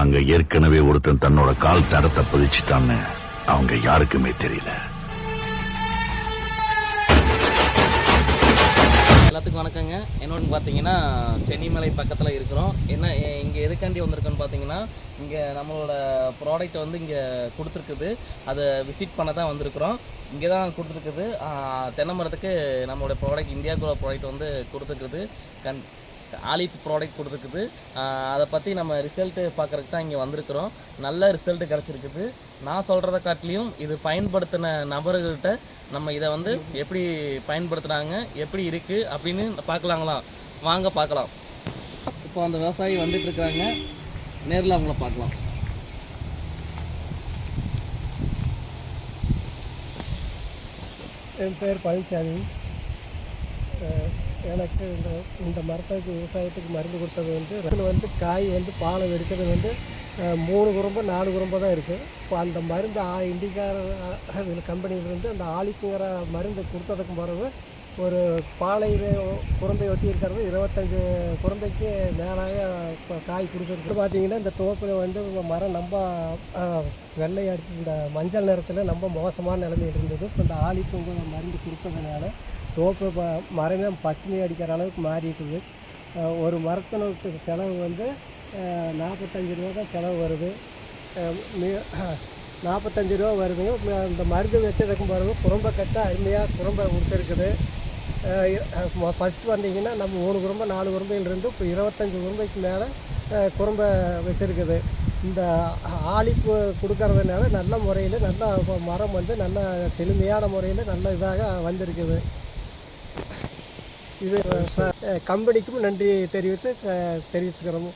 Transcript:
அங்க ஏற்கனவே ஒருத்தன் தன்னோட கால் தடத்தை பதிச்சுட்டான்னு அவங்க யாருக்குமே தெரியல. எல்லாத்துக்கும் வணக்கங்க. என்னோட பார்த்தீங்கன்னா சென்னிமலை பக்கத்தில் இருக்கிறோம். என்ன இங்கே எதுக்காண்டி வந்திருக்கோன்னு பார்த்தீங்கன்னா இங்கே நம்மளோட ப்ராடக்ட் வந்து இங்கே கொடுத்துருக்குது. அதை விசிட் பண்ண தான் வந்திருக்கிறோம். இங்கே தான் கொடுத்துருக்குது தென்னை மரத்துக்கு நம்மளோட ப்ராடக்ட் இந்தியாக்குள்ள ப்ராடக்ட் வந்து கொடுத்துருக்குது. கண் ஆலிப் ப்ராடக்ட் கொடுத்துருக்குது. அதை பற்றி நம்ம ரிசல்ட்டு பார்க்குறதுக்கு தான் இங்கே வந்திருக்கிறோம். நல்ல ரிசல்ட்டு கிடச்சிருக்குது. நான் சொல்கிறத காட்டிலையும் இது பயன்படுத்தின நபர்கள்ட்ட நம்ம இதை வந்து எப்படி பயன்படுத்துகிறாங்க எப்படி இருக்குது அப்படின்னு பார்க்கலாங்களா? வாங்க பார்க்கலாம். இப்போ அந்த விவசாயி வந்துட்டு இருக்கிறாங்க நேரில் அவங்கள பார்க்கலாம். என் பேர் பழனிசாமி. எனக்கு இந்த இந்த மரத்துக்கு விவசாயத்துக்கு மருந்து கொடுத்தது வந்து ரெண்டு வந்து காய் வந்து பாலை வெடிக்கிறது வந்து மூணு குறும்பு நாலு குறும்பு தான் இருக்குது இப்போ அந்த மருந்து ஆ இண்டிகார கம்பெனியிலேருந்து அந்த ஆலிக்குங்கிற மருந்து கொடுத்ததுக்கு பிறகு ஒரு பாலையில் குறும்பை ஒட்டி இருக்கிறது இருபத்தஞ்சு குறும்பைக்கு மேலாக இப்போ காய் கொடுத்துருக்கு பார்த்தீங்கன்னா இந்த தோப்பில் வந்து மரம் ரொம்ப அஹ், வெள்ளை அடிச்சு இந்த மஞ்சள் நிறத்தில் ரொம்ப மோசமான நிலைமையில் இருந்தது. இப்போ இந்த ஆளிப்புங்கிற மருந்து கொடுத்ததுனால தோப்பு ப- மரமே பசுமை அடிக்கிற அளவுக்கு மாறிட்டுது. ஒரு மரத்தினுக்கு செலவு வந்து நாற்பத்தஞ்சு ரூபா தான் செலவு வருது. நாற்பத்தஞ்சு ரூபா வருதுங்க இந்த மருந்து வச்சதுக்கும் பிறகு குறும்பை கட்ட அருமையாக குறும்பை முடிச்சிருக்குது. ஃபஸ்ட்டு வந்தீங்கன்னா நம்ம மூணு குறும்பை நாலு குறும்பையிலிருந்து இப்போ இருபத்தஞ்சி குறும்பைக்கு மேலே குறும்பை வச்சுருக்குது. இந்த ஆளிப்பு கொடுக்கறதுனால நல்ல முறையில் நல்ல மரம் வந்து நல்ல செழுமையான முறையில் நல்ல இதாக வந்திருக்குது. இது கம்பெனிக்கும் நன்றி தெரிவித்து தெரிவிச்சுக்கிறோம்.